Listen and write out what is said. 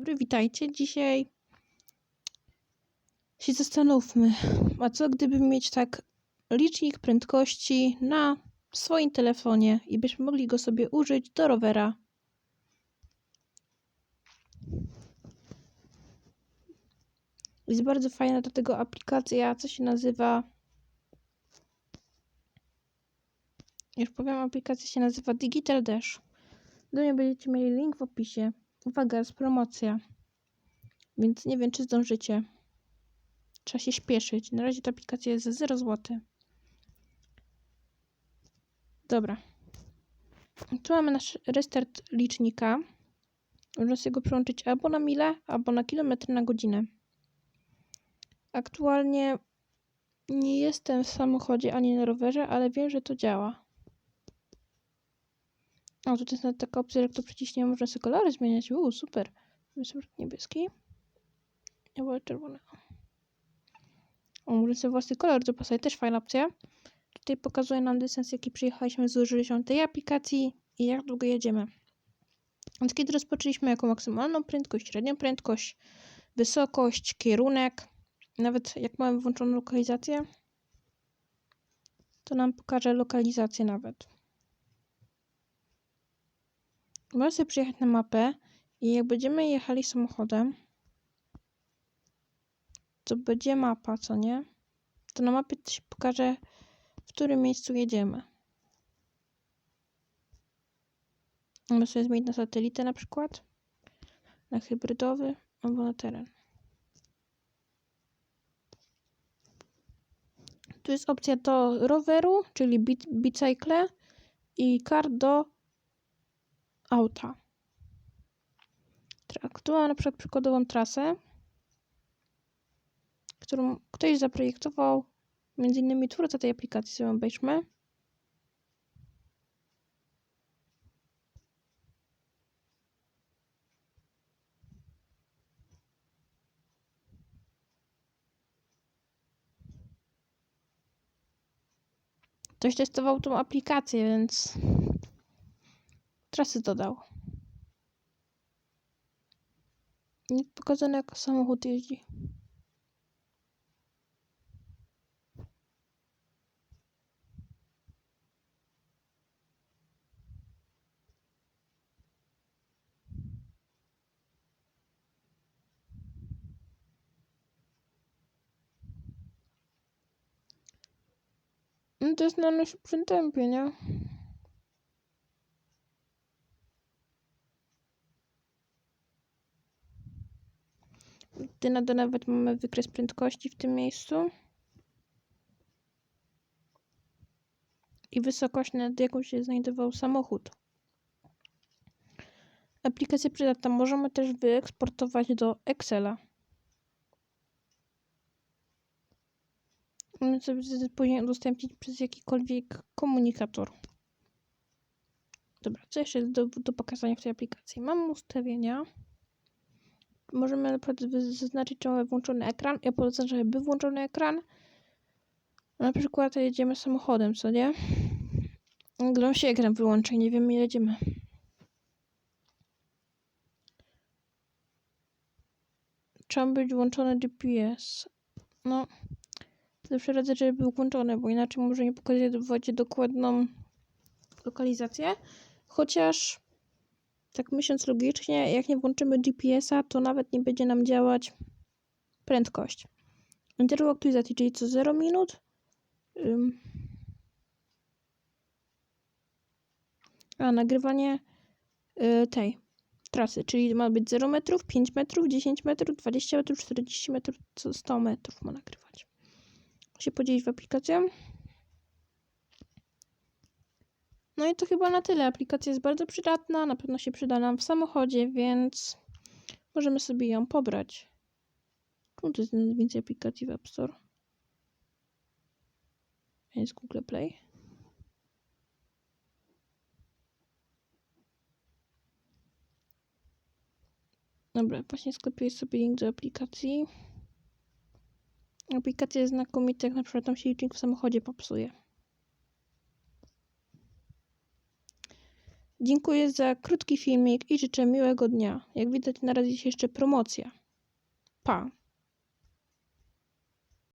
dobry, witajcie. Dzisiaj się zastanówmy, a co gdyby mieć tak licznik prędkości na swoim telefonie i byśmy mogli go sobie użyć do rowera. Jest bardzo fajna do tego aplikacja, co się nazywa. Już powiem, aplikacja się nazywa Digital Dash. Do niej będziecie mieli link w opisie. Uwaga, jest promocja. Więc nie wiem, czy zdążycie. Trzeba się śpieszyć. Na razie ta aplikacja jest za 0 zł. Dobra. Tu mamy nasz restart licznika. Można sobie go przełączyć albo na mile, albo na kilometry na godzinę. Aktualnie nie jestem w samochodzie ani na rowerze, ale wiem, że to działa. O, tutaj jest nawet taka opcja, jak to przyciśnie, można sobie kolory zmieniać. Uuu, super. Super niebieski. Ja wolę czerwonego. O, można sobie własny kolor dopasować. Też fajna opcja. Tutaj pokazuje nam dystans, jaki przyjechaliśmy, zużyliśmy tej aplikacji i jak długo jedziemy. Więc kiedy rozpoczęliśmy jako maksymalną prędkość, średnią prędkość, wysokość, kierunek, nawet jak mamy włączoną lokalizację, to nam pokaże lokalizację nawet. Możemy sobie przyjechać na mapę i jak będziemy jechali samochodem, to będzie mapa, co nie? To na mapie się pokaże, w którym miejscu jedziemy. Możemy sobie zmienić na satelitę na przykład, na hybrydowy albo na teren. Tu jest opcja do roweru, czyli bi- bicycle i kart do auta. Tu mam na przykład przykładową trasę, którą ktoś zaprojektował, między innymi twórca tej aplikacji, sobie obejrzmy. Ktoś testował tą aplikację, więc trasy dodał. Nie pokazane jak samochód jeździ. No to jest na najszybszym tempie, nie? Dole nawet mamy wykres prędkości w tym miejscu. I wysokość, nad jaką się znajdował samochód. Aplikacja przydatna możemy też wyeksportować do Excela. Możemy sobie później udostępnić przez jakikolwiek komunikator. Dobra, co jeszcze jest do, do pokazania w tej aplikacji? Mam ustawienia. Możemy na przykład zaznaczyć, czy mamy włączony ekran. Ja żeby był włączony ekran. Na przykład jedziemy samochodem, co nie? On się ekran wyłączy nie wiemy, ile jedziemy. Trzeba być włączony GPS. No, zawsze radzę, żeby był włączony, bo inaczej może nie pokazywać dokładną lokalizację. Chociaż, tak myśląc logicznie, jak nie włączymy GPS-a, to nawet nie będzie nam działać prędkość. Interwał aktualizacji, czyli co 0 minut. A, nagrywanie y, tej trasy, czyli ma być 0 metrów, 5 metrów, 10 metrów, 20 metrów, 40 metrów, co 100 metrów ma nagrywać. Się podzielić w aplikację. No i to chyba na tyle. Aplikacja jest bardzo przydatna, na pewno się przyda nam w samochodzie, więc możemy sobie ją pobrać. Czemu to jest więcej aplikacji w App Store? Jest Google Play. Dobra, właśnie skopiuję sobie link do aplikacji. Aplikacja jest znakomita, jak na przykład tam się licznik w samochodzie popsuje. Dziękuję za krótki filmik i życzę miłego dnia. Jak widać, na razie jest jeszcze promocja. Pa!